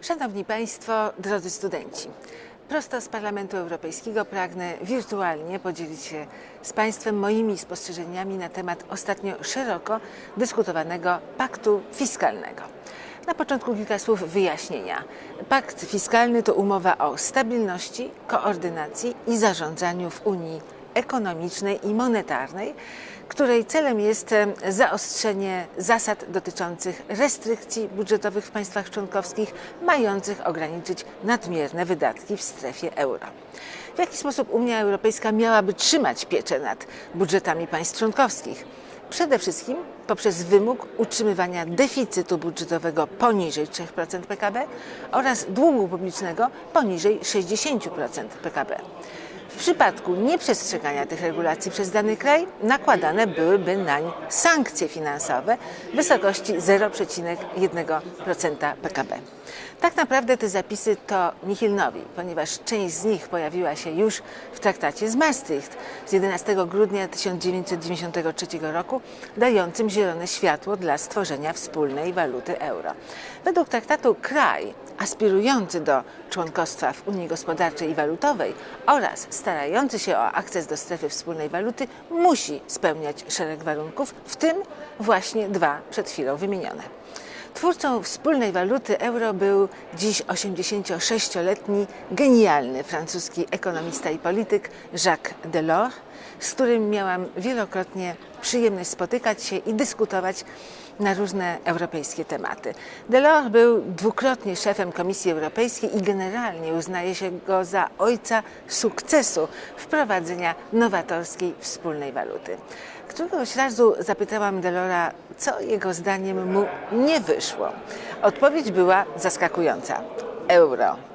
Szanowni Państwo, drodzy studenci, prosto z Parlamentu Europejskiego pragnę wirtualnie podzielić się z Państwem moimi spostrzeżeniami na temat ostatnio szeroko dyskutowanego paktu fiskalnego. Na początku kilka słów wyjaśnienia. Pakt fiskalny to umowa o stabilności, koordynacji i zarządzaniu w Unii ekonomicznej i monetarnej, której celem jest zaostrzenie zasad dotyczących restrykcji budżetowych w państwach członkowskich, mających ograniczyć nadmierne wydatki w strefie euro. W jaki sposób Unia Europejska miałaby trzymać pieczę nad budżetami państw członkowskich? Przede wszystkim poprzez wymóg utrzymywania deficytu budżetowego poniżej 3% PKB oraz długu publicznego poniżej 60% PKB. W przypadku nieprzestrzegania tych regulacji przez dany kraj nakładane byłyby nań sankcje finansowe w wysokości 0,1% PKB. Tak naprawdę te zapisy to nihilnowi, ponieważ część z nich pojawiła się już w traktacie z Maastricht z 11 grudnia 1993 roku, dającym zielone światło dla stworzenia wspólnej waluty euro. Według traktatu kraj aspirujący do członkostwa w Unii Gospodarczej i Walutowej oraz starający się o akces do strefy wspólnej waluty musi spełniać szereg warunków, w tym właśnie dwa przed chwilą wymienione. Twórcą wspólnej waluty euro był dziś 86-letni, genialny francuski ekonomista i polityk Jacques Delors, z którym miałam wielokrotnie przyjemność spotykać się i dyskutować na różne europejskie tematy. Delors był dwukrotnie szefem Komisji Europejskiej i generalnie uznaje się go za ojca sukcesu wprowadzenia nowatorskiej wspólnej waluty. Któregoś razu zapytałam Delora, co jego zdaniem mu nie wyszło. Odpowiedź była zaskakująca. Euro.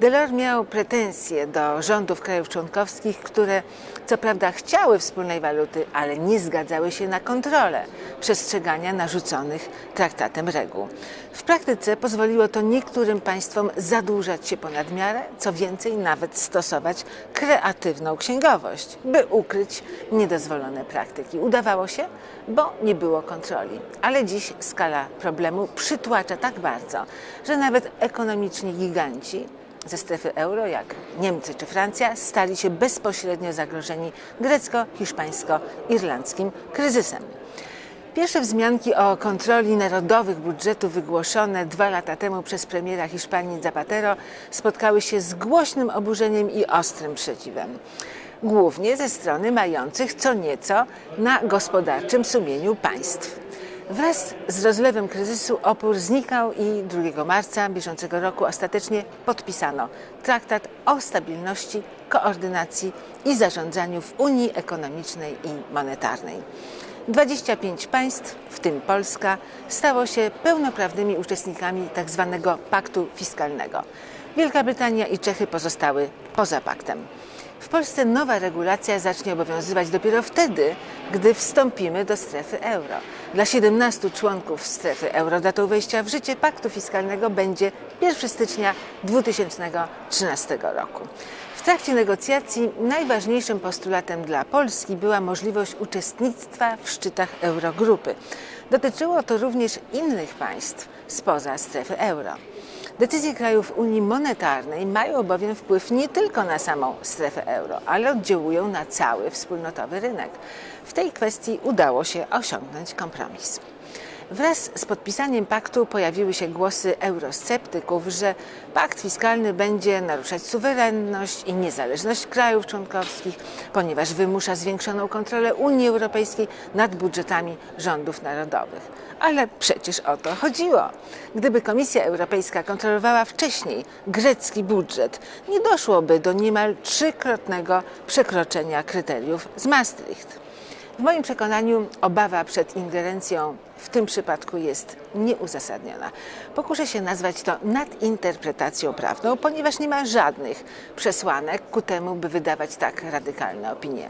Delors miał pretensje do rządów krajów członkowskich, które co prawda chciały wspólnej waluty, ale nie zgadzały się na kontrolę przestrzegania narzuconych traktatem reguł. W praktyce pozwoliło to niektórym państwom zadłużać się ponad miarę, co więcej, nawet stosować kreatywną księgowość, by ukryć niedozwolone praktyki. Udawało się, bo nie było kontroli. Ale dziś skala problemu przytłacza tak bardzo, że nawet ekonomiczni giganci ze strefy euro, jak Niemcy czy Francja, stali się bezpośrednio zagrożeni grecko-hiszpańsko-irlandzkim kryzysem. Pierwsze wzmianki o kontroli narodowych budżetów wygłoszone dwa lata temu przez premiera Hiszpanii Zapatero spotkały się z głośnym oburzeniem i ostrym sprzeciwem. Głównie ze strony mających co nieco na gospodarczym sumieniu państw. Wraz z rozlewem kryzysu opór znikał i 2 marca bieżącego roku ostatecznie podpisano traktat o stabilności, koordynacji i zarządzaniu w Unii Ekonomicznej i Monetarnej. 25 państw, w tym Polska, stało się pełnoprawnymi uczestnikami tzw. Tak paktu fiskalnego. Wielka Brytania i Czechy pozostały poza paktem. W Polsce nowa regulacja zacznie obowiązywać dopiero wtedy, gdy wstąpimy do strefy euro. Dla 17 członków strefy euro datą wejścia w życie paktu fiskalnego będzie 1 stycznia 2013 roku. W trakcie negocjacji najważniejszym postulatem dla Polski była możliwość uczestnictwa w szczytach Eurogrupy. Dotyczyło to również innych państw spoza strefy euro. Decyzje krajów Unii Monetarnej mają bowiem wpływ nie tylko na samą strefę euro, ale oddziałują na cały wspólnotowy rynek. W tej kwestii udało się osiągnąć kompromis. Wraz z podpisaniem paktu pojawiły się głosy eurosceptyków, że pakt fiskalny będzie naruszać suwerenność i niezależność krajów członkowskich, ponieważ wymusza zwiększoną kontrolę Unii Europejskiej nad budżetami rządów narodowych. Ale przecież o to chodziło. Gdyby Komisja Europejska kontrolowała wcześniej grecki budżet, nie doszłoby do niemal trzykrotnego przekroczenia kryteriów z Maastricht. W moim przekonaniu obawa przed ingerencją w tym przypadku jest nieuzasadniona. Pokuszę się nazwać to nadinterpretacją prawną, ponieważ nie ma żadnych przesłanek ku temu, by wydawać tak radykalne opinie.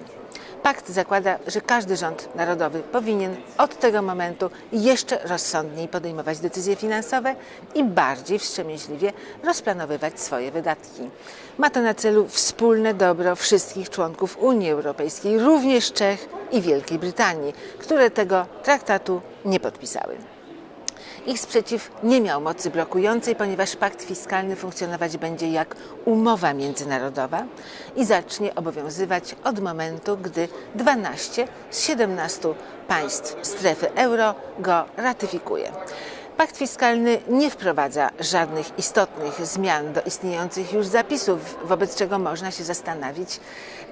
Pakt zakłada, że każdy rząd narodowy powinien od tego momentu jeszcze rozsądniej podejmować decyzje finansowe i bardziej wstrzemięźliwie rozplanowywać swoje wydatki. Ma to na celu wspólne dobro wszystkich członków Unii Europejskiej, również Czech i Wielkiej Brytanii, które tego traktatu nie podpisały. Ich sprzeciw nie miał mocy blokującej, ponieważ pakt fiskalny funkcjonować będzie jak umowa międzynarodowa i zacznie obowiązywać od momentu, gdy 12 z 17 państw strefy euro go ratyfikuje. Pakt fiskalny nie wprowadza żadnych istotnych zmian do istniejących już zapisów, wobec czego można się zastanowić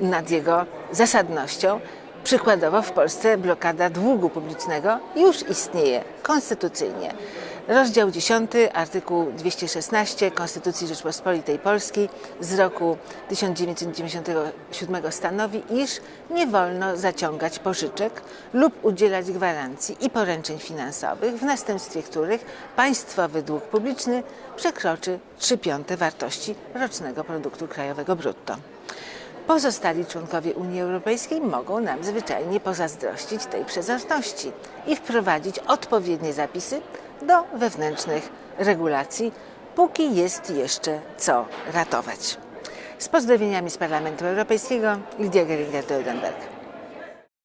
nad jego zasadnością. Przykładowo w Polsce blokada długu publicznego już istnieje konstytucyjnie. Rozdział 10, artykuł 216 Konstytucji Rzeczpospolitej Polskiej z roku 1997 stanowi, iż nie wolno zaciągać pożyczek lub udzielać gwarancji i poręczeń finansowych, w następstwie których państwowy dług publiczny przekroczy 3 piąte wartości rocznego produktu krajowego brutto. Pozostali członkowie Unii Europejskiej mogą nam zwyczajnie pozazdrościć tej przezroczności i wprowadzić odpowiednie zapisy do wewnętrznych regulacji, póki jest jeszcze co ratować. Z pozdrowieniami z Parlamentu Europejskiego Lidia Geringer-Deudenberg.